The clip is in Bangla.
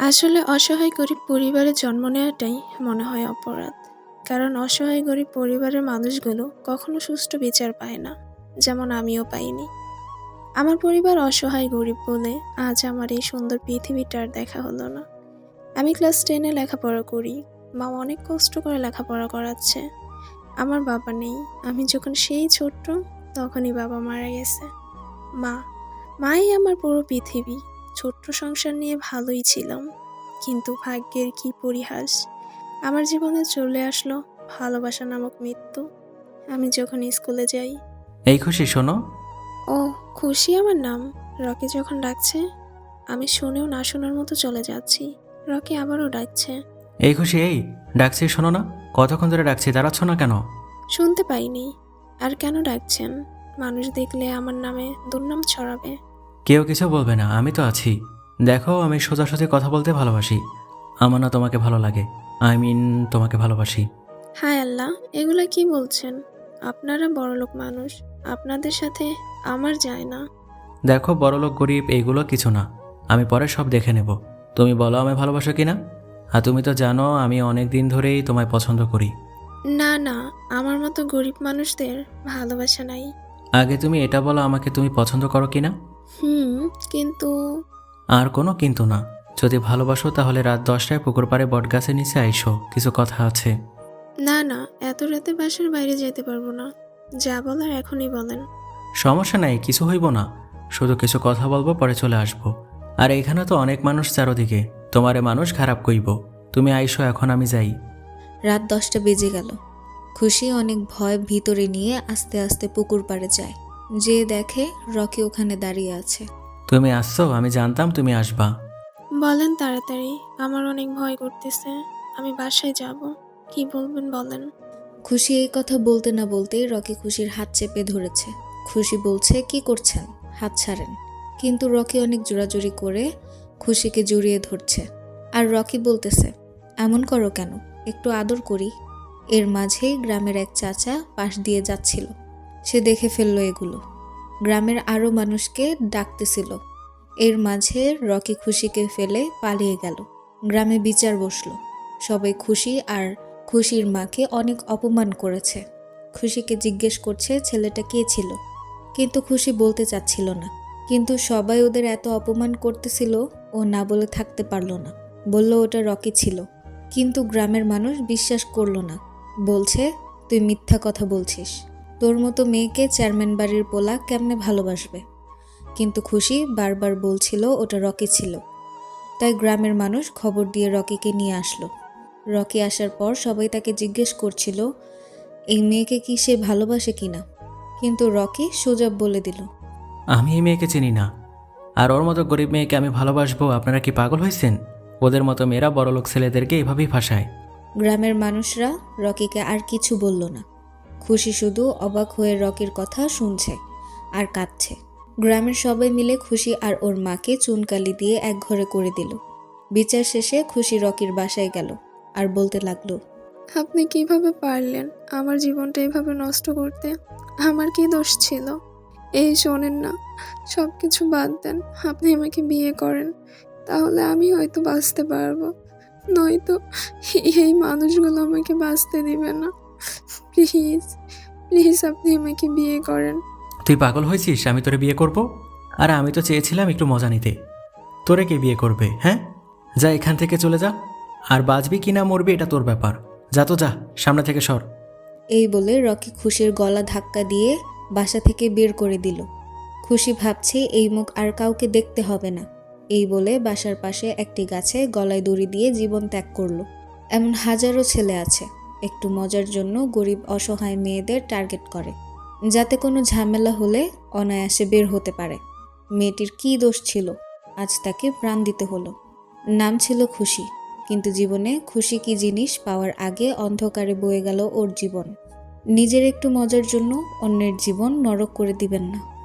আসলে অসহায় গরিব পরিবারে জন্ম নেওয়াটাই মনে হয় অপরাধ। কারণ অসহায় গরিব পরিবারের মানুষগুলো কখনো সুষ্ঠু বিচার পায় না, যেমন আমিও পাইনি। আমার পরিবার অসহায় গরিব বলে আজ আমার এই সুন্দর পৃথিবীটার দেখা হলো না। আমি ক্লাস টেনে লেখাপড়া করি, মা অনেক কষ্ট করে লেখাপড়া করাচ্ছে। আমার বাবা নেই, আমি যখন সেই ছোট্ট তখনই বাবা মারা গেছে। মা, মাই আমার পুরো পৃথিবী। ছোট্ট সংসার নিয়ে ভালোই ছিলাম। কিন্তু ভাগ্যের কি পরিহাস? আমার জীবনে চলে আসলো ভালোবাসা নামক মৃত্যু। আমি যখন স্কুলে যাই। এই খুশি শোনো। ও খুশি আমার নাম? রকি যখন ডাকছে আমি শুনেও না শোনার মতো চলে যাচ্ছি। রকি আবারও ডাকছে। এই খুশি এই ডাকছি শোনো না। কতক্ষণ ধরে ডাকছি দাঁড়াচ্ছ না কেন? শুনতে পাইনি। আর কেন ডাকছেন? মানুষ দেখলে আমার নামে দুর্নাম ছড়াবে। কেউ কিছু বলবে না আমি তো আছি। দেখো আমি সোজাসুজি কথা বলতে ভালোবাসি। আমার না তোমাকে ভালো লাগে। আই মিন তোমাকে ভালোবাসি। হায় আল্লাহ এগুলা কি বলছেন? আপনারা বড়লোক মানুষ আপনাদের সাথে আমার যায় না। দেখো বড়লোক গরিব এইগুলো কিছু না। আমি পরে সব দেখে নেব। তুমি বলো আমায় ভালোবাসো কি না আর তুমি তো জানো আমি অনেক দিন ধরেই তোমায় পছন্দ করি। না না আমার মতো গরিব মানুষদের ভালোবাসা নাই। আগে তুমি এটা বলো আমাকে তুমি পছন্দ করো কি না হুম কিন্তু আর কোনো কিন্তু না। যদি ভালোবাসো তাহলে রাত দশটায় পুকুর পাড়ে বটগাছের নিচে আইসো কিছু কথা আছে। না না এত রাতে বাসার বাইরে যেতে পারব না। যা বলার এখনই বলেন। সমস্যা নাই কিছু হইব না। শুধু কিছু কথা বলব পরে চলে আসব। আর এখানে তো অনেক মানুষ চারোদিকে। তোমারে মানুষ খারাপ কইব। তুমি আইসো এখন আমি যাই। রাত দশটা বেজে গেল। খুশি অনেক ভয় ভিতরে নিয়ে আস্তে আস্তে পুকুর পাড়ে যায়। যে দেখে রকি ওখানে দাঁড়িয়ে আছে। তুমি আসছো? আমি জানতাম তুমি আসবা। বলেন তাড়াতাড়ি আমার অনেক ভয় করতেছে। আমি বাসায় যাব। কি বলবেন বলেন। খুশি এই কথা বলতে না বলতেই রকি খুশির হাত চেপে ধরেছে। খুশি বলছে কি করছেন? হাত ছাড়েন। কিন্তু রকি অনেক জোরাজুরি করে খুশিকে জড়িয়ে ধরছে। আর রকি বলতেছে এমন করো কেন? একটু আদর করি। এর মাঝেই গ্রামের এক চাচা পাশ দিয়ে যাচ্ছিল। সে দেখে ফেলল এগুলো। গ্রামের আরও মানুষকে ডাকতেছিল। এর মাঝে রকি খুশিকে ফেলে পালিয়ে গেল। গ্রামে বিচার বসল। সবাই খুশি আর খুশির মাকে অনেক অপমান করেছে। খুশিকে জিজ্ঞেস করছে ছেলেটা কে ছিল? কিন্তু খুশি বলতে চাচ্ছিল না। কিন্তু সবাই ওদের এত অপমান করতেছিল, ও না বলে থাকতে পারল না। বলল, ওটা রকি ছিল। কিন্তু গ্রামের মানুষ বিশ্বাস করল না। বলছে, তুই মিথ্যা কথা বলছিস। তোর মতো মেয়েকে চেয়ারম্যান বাড়ির পোলা কেমনে ভালোবাসবে? কিন্তু খুশি বারবার বলছিল ওটা রকি ছিল। তাই গ্রামের মানুষ খবর দিয়ে রকিকে নিয়ে আসলো। রকি আসার পর সবাই তাকে জিজ্ঞেস করছিল এই মেয়েকে কি সে ভালোবাসে কিনা কিন্তু রকি সোজা বলে দিল আমি এই মেয়েকে চিনি না। আর ওর মতো গরিব মেয়েকে আমি ভালোবাসবো আপনারা কি পাগল হয়েছেন? ওদের মতো মেয়েরা বড়লোক ছেলেদেরকে এভাবেই ফাঁসায়। গ্রামের মানুষরা রকিকে আর কিছু বলল না। খুশি শুধু অবাক হয়ে রকির কথা শুনছে আর কাঁদছে। গ্রামের সবাই মিলে খুশি আর ওর মাকে চুনকালি দিয়ে এক ঘরে করে দিল। বিচার শেষে খুশি রকির বাসায় গেল আর বলতে লাগল, আপনি কীভাবে পারলেন আমার জীবনটা এভাবে নষ্ট করতে? আমার কি দোষ ছিল? এই শোনেন না সব কিছু বাদ দেন, আপনি আমাকে বিয়ে করেন, তাহলে আমি হয়তো বাঁচতে পারব। নয়তো এই মানুষগুলো আমাকে বাঁচতে দিবে না। প্লিজ প্লিজ আপনি আমাকে বিয়ে করেন। তুই পাগল হয়েছিস আমি তোরে বিয়ে করব? আর আমি তো চেয়েছিলাম একটু মজা নিতে। তোরে কে বিয়ে করবে হ্যাঁ? যা এখান থেকে চলে যা। আর বাঁচবি কি না মরবি এটা তোর ব্যাপার। যা তো যা সামনে থেকে সর। এই বলে রকি খুশির গলা ধাক্কা দিয়ে বাসা থেকে বের করে দিল। খুশি ভাবছে এই মুখ আর কাউকে দেখতে হবে না। এই বলে বাসার পাশে একটি গাছে গলায় দড়ি দিয়ে জীবন ত্যাগ করল। এমন হাজারো ছেলে আছে। একটু মজার জন্য গরিব অসহায় মেয়েদের টার্গেট করে। যাতে কোনো ঝামেলা হলে অনায়াসে বের হতে পারে। মেয়েটির কী দোষ ছিল? আজ তাকে প্রাণ দিতে হলো। নাম ছিল খুশি, কিন্তু জীবনে খুশি কি জিনিস পাওয়ার আগে অন্ধকারে বয়ে গেল ওর জীবন। নিজের একটু মজার জন্য অন্যের জীবন নরক করে দিবেন না।